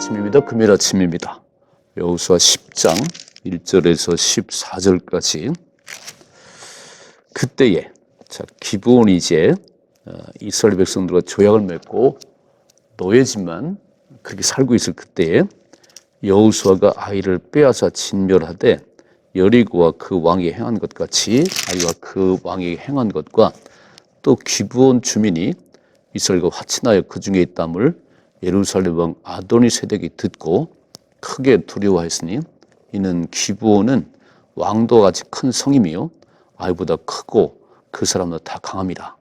아침입니다. 금요일 아침입니다. 여호수아 10장 1절에서 14절까지 그때에 자 기브온이 이제 어, 이스라엘 백성들과 조약을 맺고 노예지만 그렇게 살고 있을 그때에 여호수아가 아이를 빼앗아 진멸하되 여리고와 그 왕이 행한 것 같이 아이와 그 왕이 행한 것과 또 기브온 주민이 이스라엘과 화친하여 그 중에 있담을 예루살렘 왕 아도니 세덱이 듣고 크게 두려워했으니 이는 기브온은 왕도 같이 큰 성임이요 아이보다 크고 그 사람도 다 강합니다.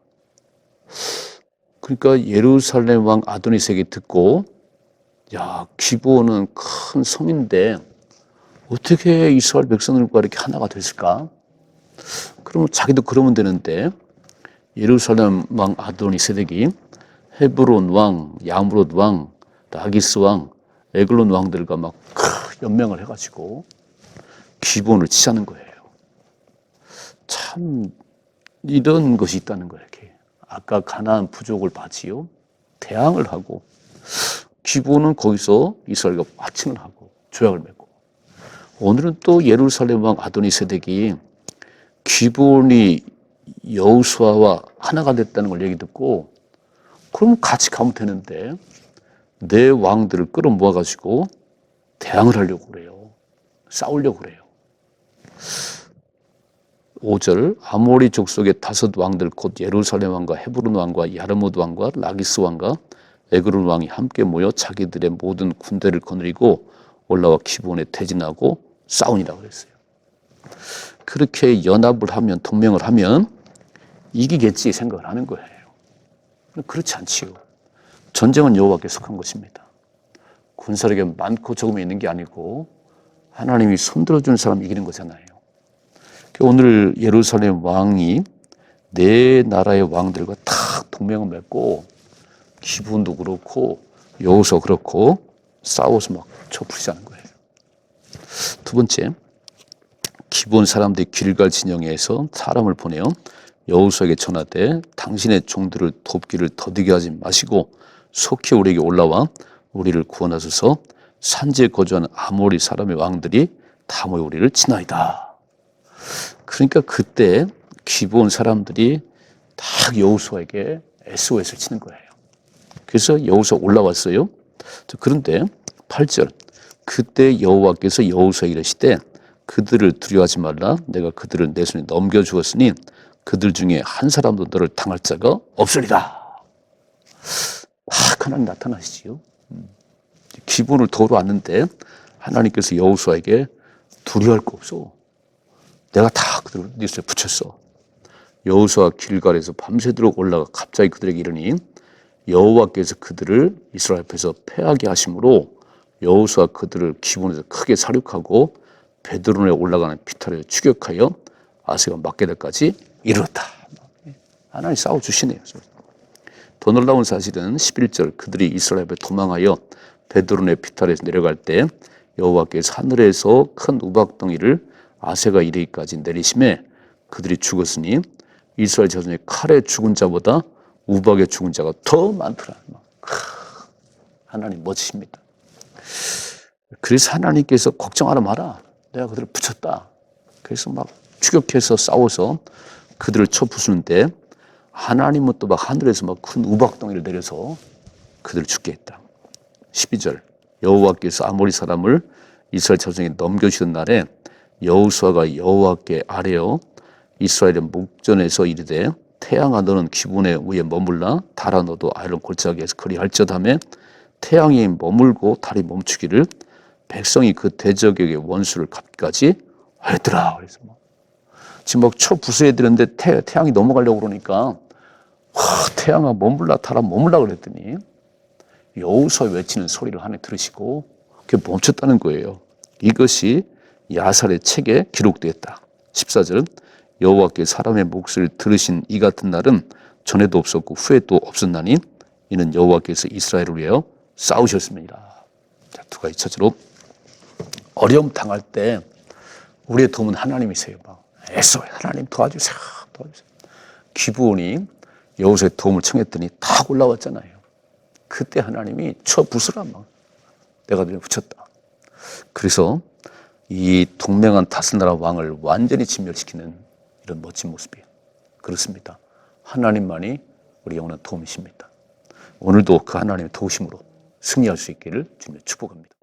그러니까 예루살렘 왕 아도니색이 듣고 야 기브온은 큰 성인데 어떻게 이스라엘 백성들과 이렇게 하나가 됐을까? 그러면 자기도 그러면 되는데 예루살렘 왕 아도니세덱이 헤브론 왕, 야무롯 왕, 라기스 왕, 에글론 왕들과 막 연맹을 해가지고 기본을 치자는 거예요. 참 이런 것이 있다는 거예요. 이렇게. 아까 가나안 부족을 바지요 대항을 하고 기본은 거기서 이스라엘과 화친을 하고 조약을 맺고 오늘은 또 예루살렘 왕 아도니 세덱이 기본이 여우수아와 하나가 됐다는 걸 얘기 듣고 그럼 같이 가면 되는데 내 왕들을 끌어모아 가지고 대항을 하려고 그래요. 싸우려고 그래요. 5절 아모리 족속의 다섯 왕들 곧 예루살렘 왕과 헤브론 왕과 야르모드 왕과 라기스 왕과 에그론 왕이 함께 모여 자기들의 모든 군대를 거느리고 올라와 기본에 퇴진하고 싸우니라 그랬어요. 그렇게 연합을 하면 동맹을 하면 이기겠지 생각을 하는 거예요. 그렇지 않지요. 전쟁은 여호와께 속한 것입니다. 군사력이 많고 적음이 있는 게 아니고 하나님이 손들어 주는 사람 이기는 거잖아요. 오늘 예루살렘 왕이 네 나라의 왕들과 다 동맹을 맺고 기분도 그렇고 여호서 그렇고 싸워서 막 쳐부시자는 거예요. 두 번째, 기본 사람들이 길갈 진영에서 사람을 보내요. 여호수에게 전하되 당신의 종들을 돕기를 더디게 하지 마시고 속히 우리에게 올라와 우리를 구원하소서 산지에 거주하는 아모리 사람의 왕들이 다 모여 우리를 치나이다. 그러니까 그때 기본 사람들이 다 여호수아에게 SOS를 치는 거예요. 그래서 여호수아 올라왔어요. 그런데 8절 그때 여호와께서 여호수아에게 이르시되 그들을 두려워하지 말라 내가 그들을 내 손에 넘겨 주었으니 그들 중에 한 사람도 너를 당할 자가 없으리라. 아, 하나님 나타나시지요. 음. 기분을 도로 왔는데 하나님께서 여호수아에게 두려워할 거 없어. 내가 다 그들을 네 손에 붙였어. 여호수아 길갈에서 밤새도록 올라가 갑자기 그들에게 이르니 여호와께서 그들을 이스라엘 앞에서 패하게 하심으로 여호수아 그들을 기본에서 크게 사륙하고 베드론에 올라가는 피타를 추격하여 아세가 막게될까지 이루었다. 하나님 싸워 주시네요. 더 놀라운 사실은 11절 그들이 이스라엘에 도망하여 베드론의 피탈에서 내려갈 때 여호와께서 하늘에서 큰 우박덩이를 아세가 이르기까지 내리심에 그들이 죽었으니 이스라엘 자손의 칼에 죽은 자보다 우박에 죽은 자가 더 많더라. 하나님 멋지십니다. 그래서 하나님께서 걱정하라 마라. 내가 그들을 붙였다. 그래서 막 추격해서 싸워서 그들을 쳐 부수는데 하나님은 또 막 하늘에서 막 큰 우박덩이를 내려서 그들을 죽게 했다. 12절 여호와께서 아모리 사람을 이스라엘 자손에게 넘겨주신 날에 여호수아가 여호와께 아뢰어 이스라엘의 목전에서 이르되 태양아 너는 기분의 위에 머물라 달아 너도 아이론 골짜기에서 그리 할지어다며 태양이 머물고 달이 멈추기를 백성이 그 대적에게 원수를 갚기까지 하였더라. 그래서 뭐 지금 막초 부수해 드렸는데 태, 태양이 넘어가려고 그러니까 와, 태양아 머물라 타라 머물라 그랬더니 여우서 외치는 소리를 하나 들으시고 그게 멈췄다는 거예요. 이것이 야살의 책에 기록되었다. 14절 여호와께 사람의 몫을 들으신 이 같은 날은 전에도 없었고 후에도 없었나니 이는 여호와께서 이스라엘을 위하여 싸우셨습니다. 자, 두 가지 첫째로 어려움 당할 때 우리의 도움은 하나님이세요. 막. 애써 하나님 도와주세요. 도와주세요. 기부원이 여호수의 도움을 청했더니 다 올라왔잖아요. 그때 하나님이 쳐 부수라 막 내가 눈에 붙였다. 그래서 이 동맹한 다섯 나라 왕을 완전히 진멸시키는 이런 멋진 모습이에요. 그렇습니다. 하나님만이 우리 영원한 도움이십니다. 오늘도 그 하나님의 도우심으로 승리할 수 있기를 주님 축복합니다.